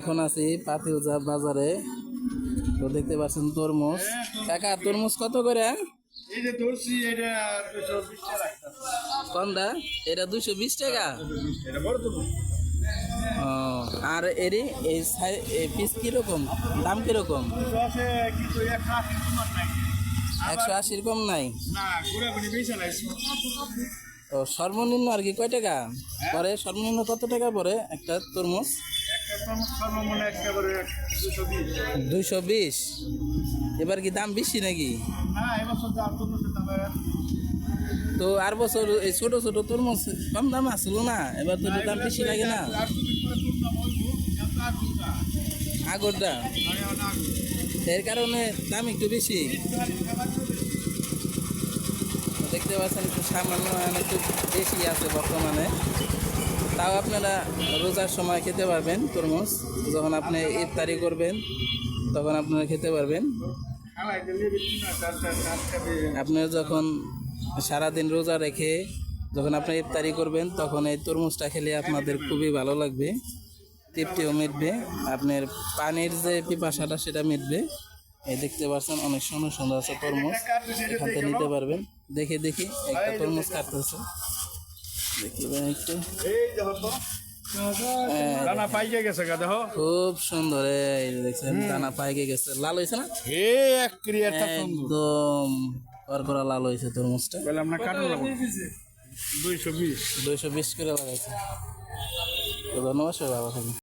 এখন আছি পাতিউজা বাজারে। তো দেখতে পাচ্ছেন তরমুজ। কাকা তরমুজ কত করে? এই যে ধরছি এটা দুশো বিশ টাকা এটা দুশো বিশ ও, আর এরি এই পিস কীরকম? দাম কীরকম? একশো আশির কম নাই। ও সর্বনিম্ন আর কি কয় টাকা? পরে সর্বনিম্ন কত টাকা পরে একটা তরমুজ? দুইশো বিশ? এবার কি দাম বেশি নাকি? তো আর বছর এই ছোট ছোট তরমুজ কম দাম আসলো না? এবার তো দাম বেশি লাগে না? আগরটা? এর কারণে দাম একটু বেশি। দেখতে পাচ্ছেন একটু সামান্য মানে একটু বেশি আছে বর্তমানে। তাও আপনারা রোজার সময় খেতে পারবেন তরমুজ। যখন আপনি ইফতারি করবেন, তখন আপনারা খেতে পারবেন। আপনারা যখন সারাদিন রোজা রেখে যখন আপনি ইফতারি করবেন, তখন এই তরমুজটা খেলে আপনাদের খুবই ভালো লাগবে, তৃপ্তিও মিটবে। আপনার পানির যে পিপাসাটা, সেটা মিটবে। এই দেখতে পাচ্ছেন অনেক সুন্দর সুন্দর আছে তরমুজ। এখান থেকে নিতে পারবেন। দেখে দেখি একটা তরমুজ কাটতেছে। দেখি ভাই একটু। এই দেখো তো দানা পাইকে গেছে গা দেখো। খুব সুন্দর এই দেখছেন দানা পাইকে গেছে। লাল হয়েছে না? হে এক ক্রিয়াটা একদম করকরা লাল হয়েছে তরমুজটা। বলে আমরা কাটবো দুইশো বিশ। দুইশো বিশ করে লাগাইছে। তো ধন্যবাদ সবাই বাবা থাকবেন।